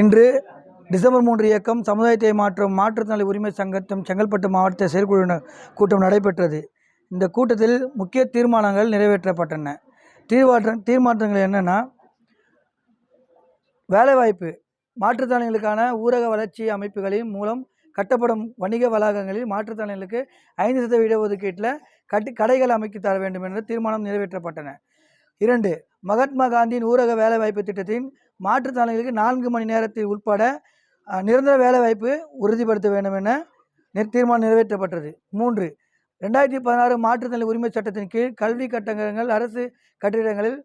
இன்று டிசம்பர் மூன்று இயக்கம் சமுதாயத்தை மாற்றும் மாற்றுத்திறனாளி உரிமை சங்கத்தின் செங்கல்பட்டு மாவட்ட செயற்குழு கூட்டம் நடைபெற்றது. இந்த கூட்டத்தில் முக்கிய தீர்மானங்கள் நிறைவேற்றப்பட்டன. தீர்மாற்ற தீர்மாற்றங்கள் என்னென்னா வேலைவாய்ப்பு மாற்றுத்திறனாளிகளுக்கான ஊரக வளர்ச்சி அமைப்புகளின் மூலம் கட்டப்படும் வணிக வளாகங்களில் மாற்றுத்திறனாளிகளுக்கு ஐந்து சதவீத இடஒதுக்கீட்டில் கட்டி கடைகள் அமைத்து தர வேண்டும் என்ற தீர்மானம் நிறைவேற்றப்பட்டன. இரண்டு மகாத்மா காந்தியின் ஊரக வேலைவாய்ப்பு திட்டத்தின் மாற்றுத்திறனாளிகளுக்கு நான்கு மணி நேரத்தில் உட்பட நிரந்தர வேலைவாய்ப்பு உறுதிப்படுத்த வேண்டும் என தீர்மானம் நிறைவேற்றப்பட்டது. மூன்று ரெண்டாயிரத்தி பதினாறு மாற்றுத்திறனாளி உரிமை சட்டத்தின் கீழ் கல்வி கட்டங்கள் அரசு கட்டிடங்களில்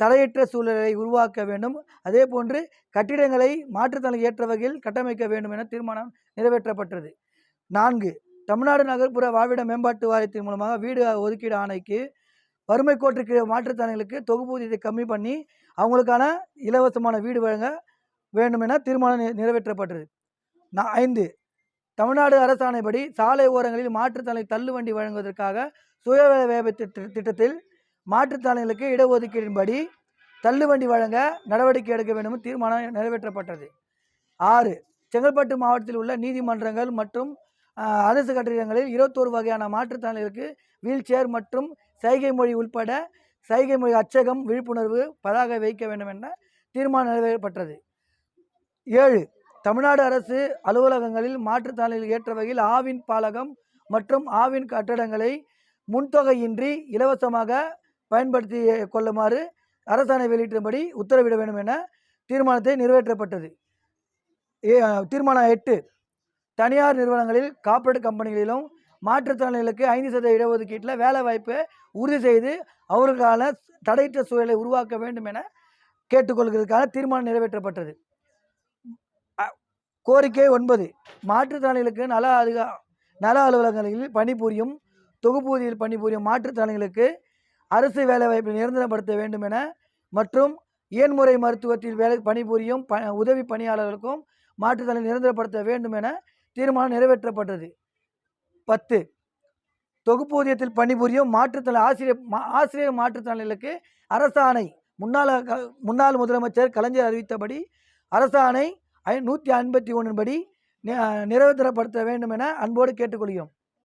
தடையற்ற சூழலை உருவாக்க வேண்டும். அதே போன்று கட்டிடங்களை மாற்றுத்திறனாளி ஏற்ற வகையில் கட்டமைக்க வேண்டும் என தீர்மானம் நிறைவேற்றப்பட்டது. நான்கு தமிழ்நாடு நகர்ப்புற வாழ்விட மேம்பாட்டு வாரியத்தின் மூலமாக வீடு ஒதுக்கீடு ஆணைக்கு வறுமை கோட்டுக்கு தொகுப்பு தொகுப்பூதியத்தை கம்மி பண்ணி அவங்களுக்கான இலவசமான வீடு வழங்க வேண்டும் என தீர்மானம் நிறைவேற்றப்பட்டது. நான் ஐந்து தமிழ்நாடு அரசாணைப்படி சாலை ஓரங்களில் மாற்றுத்தலை தள்ளுவண்டி வழங்குவதற்காக சுய வேலை திட்டத்தில் மாற்றுத்திறனாளிகளுக்கு இடஒதுக்கீடின்படி தள்ளுவண்டி வழங்க நடவடிக்கை எடுக்க வேண்டும் தீர்மானம் நிறைவேற்றப்பட்டது. ஆறு செங்கல்பட்டு மாவட்டத்தில் உள்ள நீதிமன்றங்கள் மற்றும் அரசு கட்டிடங்களில் இருபத்தோரு வகையான மாற்றுத்திறனாளிகளுக்கு வீல் சேர் மற்றும் சைகை மொழி உள்பட சைகை மொழி அச்சகம் விழிப்புணர்வு பதாக வைக்க வேண்டும் என தீர்மானம் நிறைவேற்றப்பட்டது ஏழு தமிழ்நாடு அரசு அலுவலகங்களில் மாற்றுத்திறனாளிகள் ஏற்ற வகையில் ஆவின் பாலகம் மற்றும் ஆவின் கட்டடங்களை முன்தொகையின்றி இலவசமாக பயன்படுத்தி கொள்ளுமாறு அரசாணை வெளியிட்டபடி உத்தரவிட வேண்டும் என தீர்மானத்தை நிறைவேற்றப்பட்டது. ஏ- தீர்மானம் எட்டு தனியார் நிறுவனங்களில் கார்ப்பரேட் கம்பெனிகளிலும் மாற்றுத்திறனாளிகளுக்கு ஐந்து சதவீத இடஒதுக்கீட்டில் வேலை வாய்ப்பை உறுதி செய்து அவர்களுக்கான தடையற்ற சூழலை உருவாக்க வேண்டும் என கேட்டுக்கொள்கிறதுக்கான தீர்மானம் நிறைவேற்றப்பட்டது. கோரிக்கை ஒன்பது. மாற்றுத்திறனாளிகளுக்கு நல அதிக நல அலுவலகங்களில் பணிபுரியும் தொகுப்பூதியில் பணிபுரியும் மாற்றுத்திறனாளிகளுக்கு அரசு வேலைவாய்ப்பை நிரந்தரப்படுத்த வேண்டும் என மற்றும் இயன்முறை மருத்துவத்தில் வேலை பணிபுரியும் ப உதவி பணியாளர்களுக்கும் மாற்றுத்திறனை நிரந்தரப்படுத்த வேண்டும் என தீர்மானம் நிறைவேற்றப்பட்டது. பத்து. தொகுப்பூதியத்தில் பணிபுரியும் மாற்றுத்திறன் ஆசிரியர் ஆசிரியர் மாற்றுத்திறனாளிகளுக்கு அரசாணை. முன்னாள் க- முன்னாள் முதலமைச்சர் கலைஞர் அறிவித்தபடி அரசாணை ஐ நூற்றி ஐம்பத்தி ஒன்றின்படி நிறைவேற்றப்படுத்த வேண்டும் என அன்போடு கேட்டுக்கொள்கிறோம்.